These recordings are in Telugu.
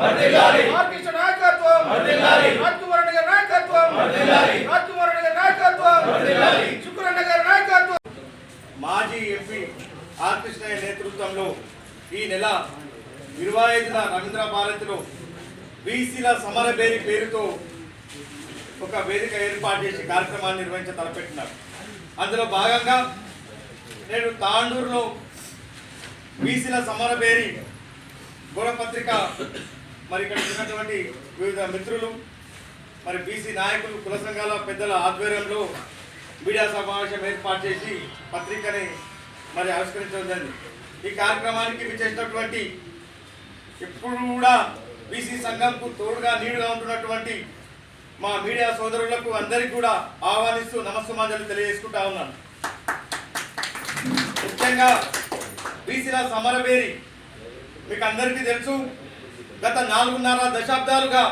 నాయకత్వం. నాయకత్వం. నాయకత్వం. గారి నాయకత్వం. మాజీ ఎంపీ ఆర్కృష్ణయ్య నేతృత్వంలో ఈ నెల ఇరవై ఐదున రవీంద్ర భారతిలో బీసీల సమర బేరి పేరుతో ఒక వేదిక ఏర్పాటు చేసి కార్యక్రమాన్ని నిర్వహించ తలపెట్టినారు. అందులో భాగంగా నేను తాండూరులో బీసీల సమర బేరి గుణపత్రిక మరి ఇక్కడ ఉన్నటువంటి వివిధ మిత్రులు మరి బీసీ నాయకులు కుల సంఘాల పెద్దల ఆధ్వర్యంలో మీడియా సమావేశం ఏర్పాటు చేసి పత్రికని మరి ఆవిష్కరించడం ఈ కార్యక్రమానికి విచ్చేసినటువంటి ఎప్పుడు కూడా బీసీ సంఘంకు తోడుగా నీడుగా ఉంటున్నటువంటి మా మీడియా సోదరులకు అందరికీ కూడా ఆహ్వానిస్తూ నమస్సమాజాలు తెలియజేసుకుంటా ఉన్నాను. ముఖ్యంగా బీసీల సమరబేరి మీకు అందరికీ తెలుసు గత నాలుగున్నర దశాబ్దాలుగా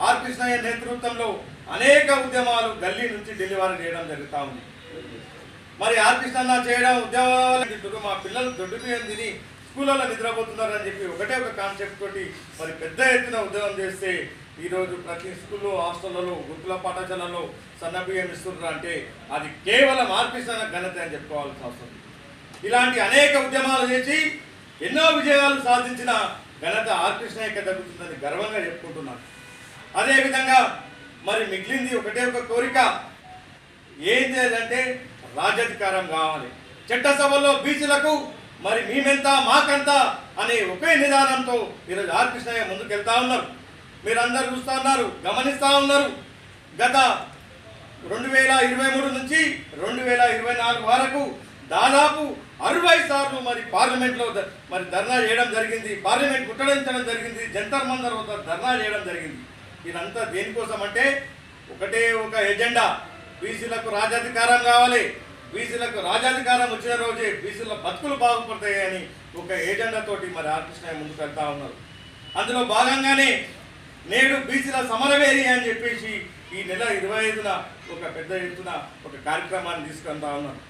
ఆర్ కృష్ణయ్య నేతృత్వంలో అనేక ఉద్యమాలు గల్లీ నుంచి డెలివరీ చేయడం జరుగుతూ ఉంది. మరి ఆర్ కృష్ణన్న చేయడం ఉద్యమాలు మా పిల్లలు దొడ్డు బియ్యం తిని స్కూళ్ళలో నిద్రపోతున్నారు అని చెప్పి ఒకటే ఒక కాన్సెప్ట్ తోటి మరి పెద్ద ఎత్తున ఉద్యమం చేస్తే ఈరోజు ప్రతి స్కూల్లో హాస్టళ్ళలో గురుకుల పాఠశాలలో సన్నబియ్యం ఇస్తున్నారు అంటే అది కేవలం ఆర్ కృష్ణన్న ఘనత అని చెప్పుకోవాల్సిన అవసరం. ఇలాంటి అనేక ఉద్యమాలు చేసి ఎన్నో విజయాలు సాధించిన ఘనత ఆర్ కృష్ణయ్యకి దక్కుతుందని గర్వంగా చెప్పుకుంటున్నాను. అదేవిధంగా మరి మిగిలింది ఒకటే ఒక కోరిక. ఏం చేయాలంటే రాజ్యాధికారం కావాలి. చట్టసభలో బీసీలకు మరి మేమెంత మాకంత అనే ఒకే నిదానంతో ఈరోజు ఆర్కృష్ణయ్య ముందుకెళ్తా ఉన్నారు. మీరందరూ చూస్తూ ఉన్నారు గమనిస్తూ ఉన్నారు. గత రెండు వేల ఇరవై మూడు నుంచి రెండు వేల ఇరవై నాలుగు వరకు దాదాపు అరవై సార్లు మరి పార్లమెంట్లో మరి ధర్నా చేయడం జరిగింది. పార్లమెంట్ కుట్టడించడం జరిగింది. జంతర్ మందర్ వద్ద ధర్నా చేయడం జరిగింది. ఇదంతా దేనికోసం అంటే ఒకటే ఒక ఎజెండా. బీసీలకు రాజాధికారం కావాలి. బీసీలకు రాజాధికారం వచ్చిన రోజే బీసీల బతుకులు బాగుపడతాయని ఒక ఎజెండా తోటి మరి ఆర్కృష్ణ ముందుకు వెళ్తా ఉన్నారు. అందులో భాగంగానే నేడు బీసీల సమరవేది అని చెప్పేసి ఈ నెల ఇరవై ఐదున ఒక పెద్ద ఎత్తున ఒక కార్యక్రమాన్ని తీసుకుంటా ఉన్నారు.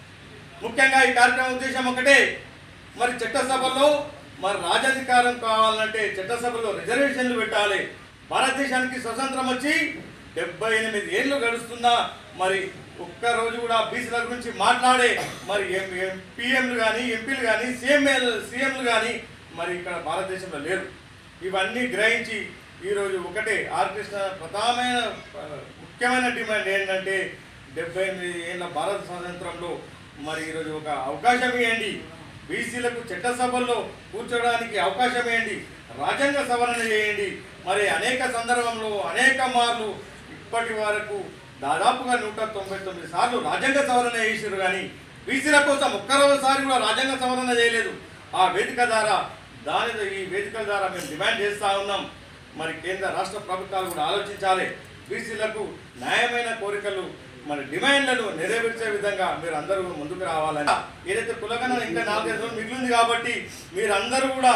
ముఖ్యంగా ఈ కార్యక్రమం ఉద్దేశం ఒకటే. మరి చట్టసభలో మరి రాజాధికారం కావాలంటే చట్టసభలో రిజర్వేషన్లు పెట్టాలి. భారతదేశానికి స్వతంత్రం వచ్చి డెబ్బై ఎనిమిది ఏళ్ళు గడుస్తున్నా మరి ఒక్క రోజు కూడా బీసీల గురించి మాట్లాడే మరి పిఎంలు కానీ ఎంపీలు కానీ సీఎం సీఎంలు కానీ మరి ఇక్కడ భారతదేశంలో లేరు. ఇవన్నీ గ్రహించి ఈరోజు ఒకటే ఆర్కృష్ణ ప్రధానమైన ముఖ్యమైన డిమాండ్ ఏంటంటే డెబ్బై ఎనిమిది ఏళ్ళ భారత స్వాతంత్రంలో మరి ఈరోజు ఒక అవకాశం ఇవ్వండి. బీసీలకు చట్టసభల్లో కూర్చోడానికి అవకాశం ఇవ్వండి. రాజ్యాంగ సవరణ చేయండి. మరి అనేక సందర్భంలో అనేక మార్లు ఇప్పటి వరకు దాదాపుగా నూట తొంభై తొమ్మిది సార్లు రాజ్యాంగ సవరణ చేసారు కానీ బీసీల కోసం ఒక్కరోసారి కూడా రాజ్యాంగ సవరణ చేయలేదు. ఆ వేదిక ద్వారా దాని ఈ వేదికల ద్వారా మేము డిమాండ్ చేస్తూ ఉన్నాం. మరి కేంద్ర రాష్ట్ర ప్రభుత్వాలు కూడా ఆలోచించాలి. బీసీలకు న్యాయమైన కోరికలు మరి డిమాండ్లను నెరవేర్చే విధంగా మీరు అందరూ ముందుకు రావాలని. ఏదైతే కులగన ఇంకా నాలుగైదు రోజులు మిగిలింది కాబట్టి మీరందరూ కూడా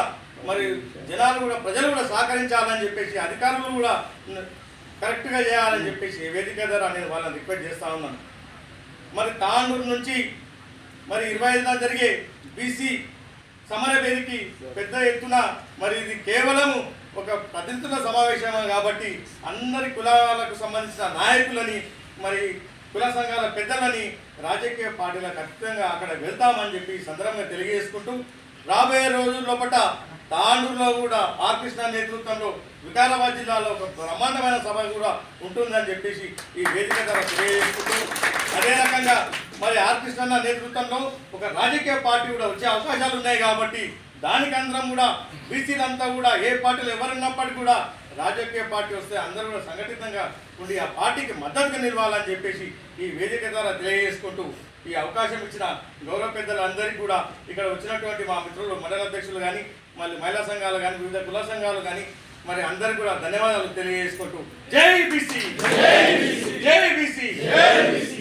మరి జనాలు కూడా ప్రజలు కూడా సహకరించాలని చెప్పేసి అధికారులు కూడా కరెక్ట్గా చేయాలని చెప్పేసి వేదిక ద్వారా నేను వాళ్ళని రిక్వెస్ట్ చేస్తా ఉన్నాను. మరి తాండూరు నుంచి మరి ఇరవై ఐదున జరిగే బీసీ సమర వేదికి పెద్ద ఎత్తున మరి ఇది కేవలం ఒక ప్రతినిధుల సమావేశమే కాబట్టి అందరి కులాలకు సంబంధించిన నాయకులని మరి కుల సంఘాల పెద్దలని రాజకీయ పార్టీల ఖచ్చితంగా అక్కడ వెళ్తామని చెప్పి సందర్భంగా తెలియజేసుకుంటూ రాబోయే రోజుల్లోపట లోపల తాండూరులో కూడా ఆర్ కృష్ణ నేతృత్వంలో వికారాబాద్ జిల్లాలో ఒక బ్రహ్మాండమైన సభ కూడా ఉంటుందని చెప్పేసి ఈ వేదిక ద్వారా తెలియజేసుకుంటూ అదే రకంగా మరి ఆర్ కృష్ణ నేతృత్వంలో ఒక రాజకీయ పార్టీ కూడా వచ్చే అవకాశాలు ఉన్నాయి కాబట్టి దానికి అందరం కూడా బీసీలంతా కూడా ఏ పార్టీలు ఎవరున్నప్పటికీ కూడా రాజకీయ పార్టీ వస్తే అందరూ కూడా సంఘటితంగా ఉండి ఆ పార్టీకి మద్దతుగా నిలవాలని చెప్పేసి ఈ వేదిక ద్వారా తెలియజేసుకుంటూ ఈ అవకాశం ఇచ్చిన గౌరవ పెద్దలందరికీ కూడా ఇక్కడ వచ్చినటువంటి మా మిత్రులు మండల అధ్యక్షులు కానీ మళ్ళీ మహిళా సంఘాలు కానీ వివిధ కుల సంఘాలు కానీ మరి అందరికీ కూడా ధన్యవాదాలు తెలియజేసుకుంటూ. జైబీసీ జైబీసీ జై